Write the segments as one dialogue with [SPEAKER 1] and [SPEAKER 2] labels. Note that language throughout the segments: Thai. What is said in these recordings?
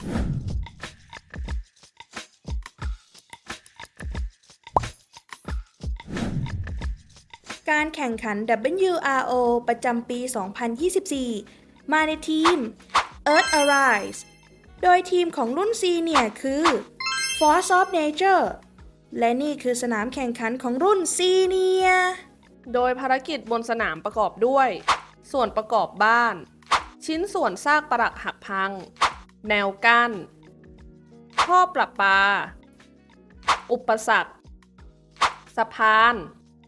[SPEAKER 1] การแข่งขัน WRO ประจำปี 2024 มาในทีม Earth Arise โดยทีมของรุ่นซีเนียคือ Force of Nature และนี่คือสนามแข่งขันของรุ่นซีเนีย
[SPEAKER 2] โดยภารกิจบนสนามประกอบด้วย ส่วนประกอบบ้าน ชิ้นส่วนซากปรักหักพัง แนวกั้น ท่อประปา อุปสรรค สะพาน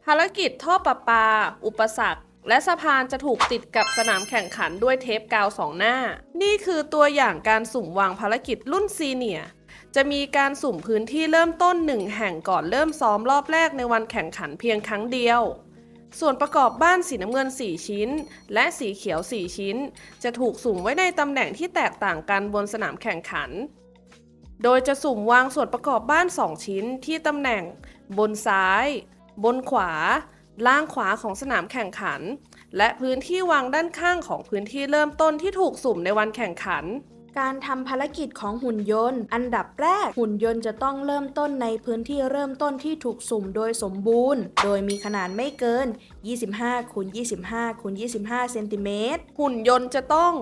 [SPEAKER 2] ภารกิจท่อประปา อุปสรรค และสะพานจะถูกติดกับสนามแข่งขันด้วยเทปกาวสองหน้า นี่คือตัวอย่างการสุ่มวางภารกิจรุ่นซีเนียจะมีการสุ่มพื้นที่เริ่มต้นหนึ่งแห่งก่อนเริ่มซ้อมรอบแรกในวันแข่งขันเพียงครั้งเดียว ส่วนประกอบบ้านสีน้ำเงิน 4 ชิ้น และสีเขียว 4 ชิ้น จะถูกสุ่มไว้ในตำแหน่งที่แตกต่างกันบนสนามแข่งขัน โดยจะสุ่มวางส่วนประกอบบ้าน 2 ชิ้นที่ตำแหน่ง บนซ้าย บนขวา ล่างขวาของสนามแข่งขัน และพื้นที่วางด้านข้างของพื้นที่เริ่มต้นที่ถูกสุ่มในวันแข่งขัน
[SPEAKER 1] การทำภารกิจของหุ่นยนต์ อันดับแรกหุ่นยนต์จะต้องเริ่มต้นในพื้นที่เริ่มต้นที่ถูกสุ่มโดยสมบูรณ์ โดยมีขนาดไม่เกิน 25คูณ25คูณ25เซนติเมตร
[SPEAKER 2] หุ่นยนต์จะต้อง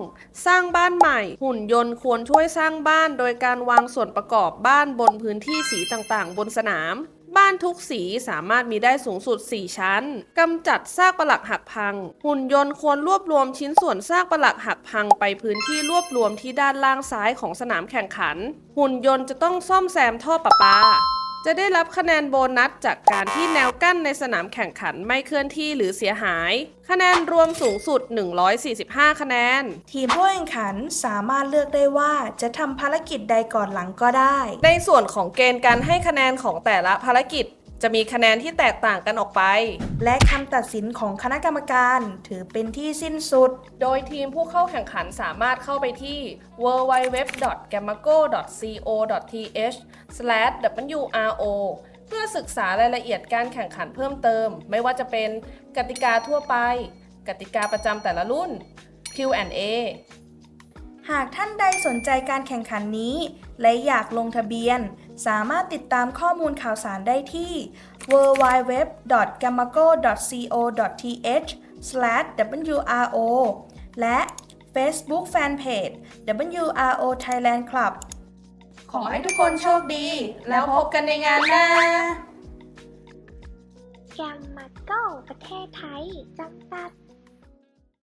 [SPEAKER 2] สร้างบ้านใหม่ หุ่นยนต์ควรช่วยสร้างบ้าน โดยการวางส่วนประกอบบ้านบนพื้นที่สีต่างๆ บนสนาม บ้านทุกสีสามารถมีได้สูงสุด 4 ชั้น กำจัดซากปลักหักพัง หุ่นยนต์ควรรวบรวมชิ้นส่วนซากปลักหักพังไปพื้นที่รวบรวมที่ด้านล่างซ้ายของสนามแข่งขัน หุ่นยนต์จะต้องซ่อมแซมท่อประปา จะได้รับคะแนนโบนัสจากการที่แนวกั้นในสนามแข่งขันไม่เคลื่อนที่หรือเสียหาย คะแนนรวมสูงสุด 145 คะแนน
[SPEAKER 1] ทีมผู้แข่งขันสามารถเลือกได้ว่าจะทำภารกิจใดก่อนหลังก็ได้
[SPEAKER 2] ในส่วนของเกณฑ์การให้คะแนนของแต่ละภารกิจ จะมีคะแนนที่แตกต่างกันออกไป
[SPEAKER 1] และคำตัดสินของคณะกรรมการถือเป็นที่สิ้นสุด
[SPEAKER 2] โดยทีมผู้เข้าแข่งขันสามารถเข้าไปที่ www.gamago.co.th/wro เพื่อศึกษารายละเอียดการแข่งขันเพิ่มเติม ไม่ว่าจะเป็นกติกาทั่วไป กติกาประจำแต่ละรุ่น Q&A
[SPEAKER 1] หากท่านใดสนใจการแข่งขันนี้ และอยากลงทะเบียน สามารถติดตามข้อมูลข่าวสารได้ที่ www.gamago.co.th/wro และ Facebook Fanpage WRO Thailand Club ขอให้ทุกคนโชคดี แล้วพบกันในงานหน้า
[SPEAKER 3] แกมมาโก้ประเทศไทยจำตัด